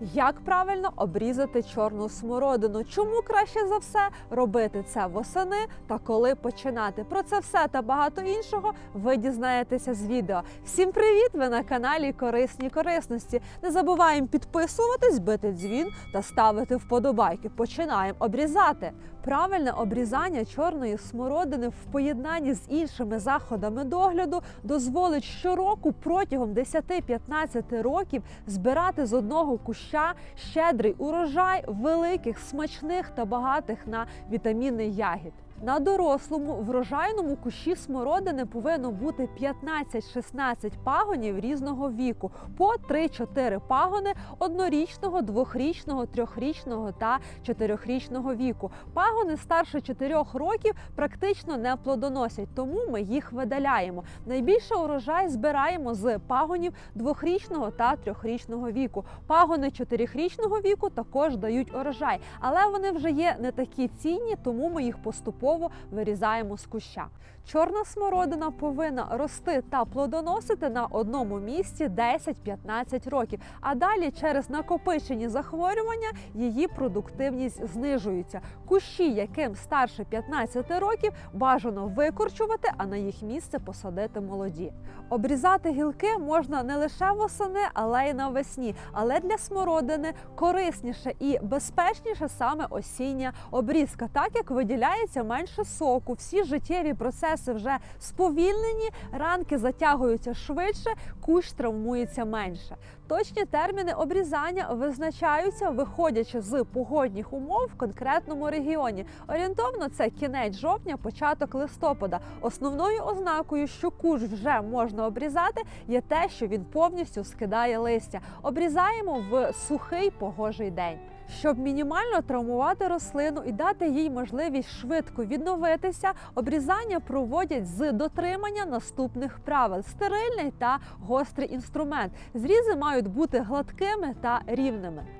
Як правильно обрізати чорну смородину? Чому краще за все робити це восени та коли починати? Про це все та багато іншого ви дізнаєтеся з відео. Всім привіт! Ви на каналі Корисні корисності. Не забуваємо підписуватись, бити дзвін та ставити вподобайки. Починаємо обрізати. Правильне обрізання чорної смородини в поєднанні з іншими заходами догляду дозволить щороку протягом 10-15 років збирати з одного куща щедрий урожай великих, смачних та багатих на вітаміни ягід. На дорослому врожайному кущі смородини повинно бути 15-16 пагонів різного віку, по 3-4 пагони однорічного, двохрічного, трьохрічного та чотирьохрічного віку. Пагони старше 4 років практично не плодоносять, тому ми їх видаляємо. Найбільше урожай збираємо з пагонів двохрічного та трьохрічного віку. Пагони чотирьохрічного віку також дають урожай, але вони вже є не такі цінні, тому ми їх поступово вирізаємо з куща. Чорна смородина повинна рости та плодоносити на одному місці 10-15 років. А далі через накопичені захворювання її продуктивність знижується. Кущі, яким старше 15 років, бажано викорчувати, а на їх місце посадити молоді. Обрізати гілки можна не лише восени, але й навесні. Але для смородини корисніше і безпечніше саме осіння обрізка, так як виділяється менше соку, всі життєві процеси вже сповільнені, ранки затягуються швидше, кущ травмується менше. Точні терміни обрізання визначаються, виходячи з погодних умов в конкретному регіоні. Орієнтовно це кінець жовтня, початок листопада. Основною ознакою, що кущ вже можна обрізати, є те, що він повністю скидає листя. Обрізаємо в сухий погожий день. Щоб мінімально травмувати рослину і дати їй можливість швидко відновитися, обрізання проводять з дотримання наступних правил: стерильний та гострий інструмент. Зрізи мають бути гладкими та рівними.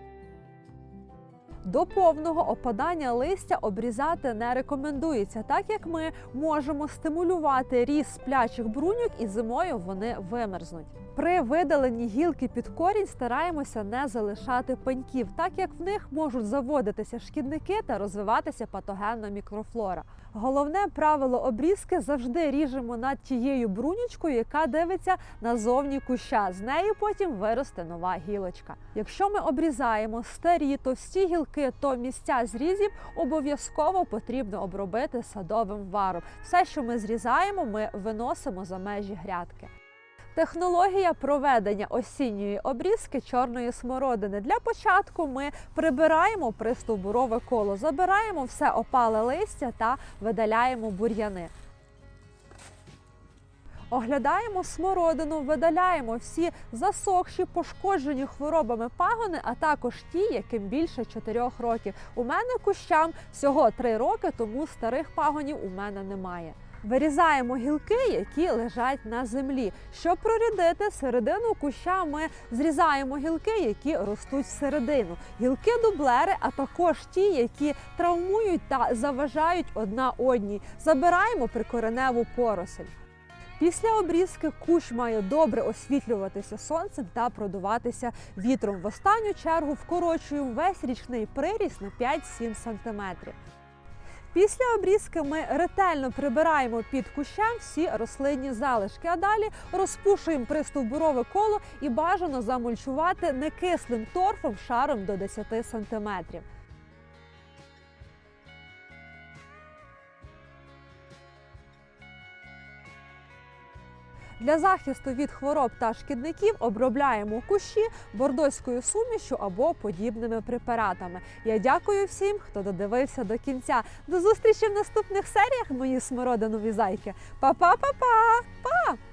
До повного опадання листя обрізати не рекомендується, так як ми можемо стимулювати ріст сплячих бруньок і зимою вони вимерзнуть. При видаленні гілки під корінь стараємося не залишати пеньків, так як в них можуть заводитися шкідники та розвиватися патогенна мікрофлора. Головне правило обрізки завжди ріжемо над тією брунючкою, яка дивиться назовні куща. З нею потім виросте нова гілочка. Якщо ми обрізаємо старі товсті гілки, то місця зрізів обов'язково потрібно обробити садовим варом. Все, що ми зрізаємо, ми виносимо за межі грядки. Технологія проведення осінньої обрізки чорної смородини. Для початку ми прибираємо пристовбурове коло, забираємо все опале листя та видаляємо бур'яни. Оглядаємо смородину, видаляємо всі засохші, пошкоджені хворобами пагони, а також ті, яким більше 4 років. У мене кущам всього 3 роки, тому старих пагонів у мене немає. Вирізаємо гілки, які лежать на землі. Щоб прорядити середину куща, ми зрізаємо гілки, які ростуть всередину. Гілки дублери, а також ті, які травмують та заважають одна одній. Забираємо прикореневу поросль. Після обрізки кущ має добре освітлюватися сонцем та продуватися вітром. В останню чергу вкорочуємо весь річний приріст на 5-7 см. Після обрізки ми ретельно прибираємо під кущем всі рослинні залишки, а далі розпушуємо пристовбурове коло і бажано замульчувати некислим торфом шаром до 10 см. Для захисту від хвороб та шкідників обробляємо кущі бордоською сумішю або подібними препаратами. Я дякую всім, хто додивився до кінця. До зустрічі в наступних серіях, мої смородинові зайки. Па-па-па-па! Па!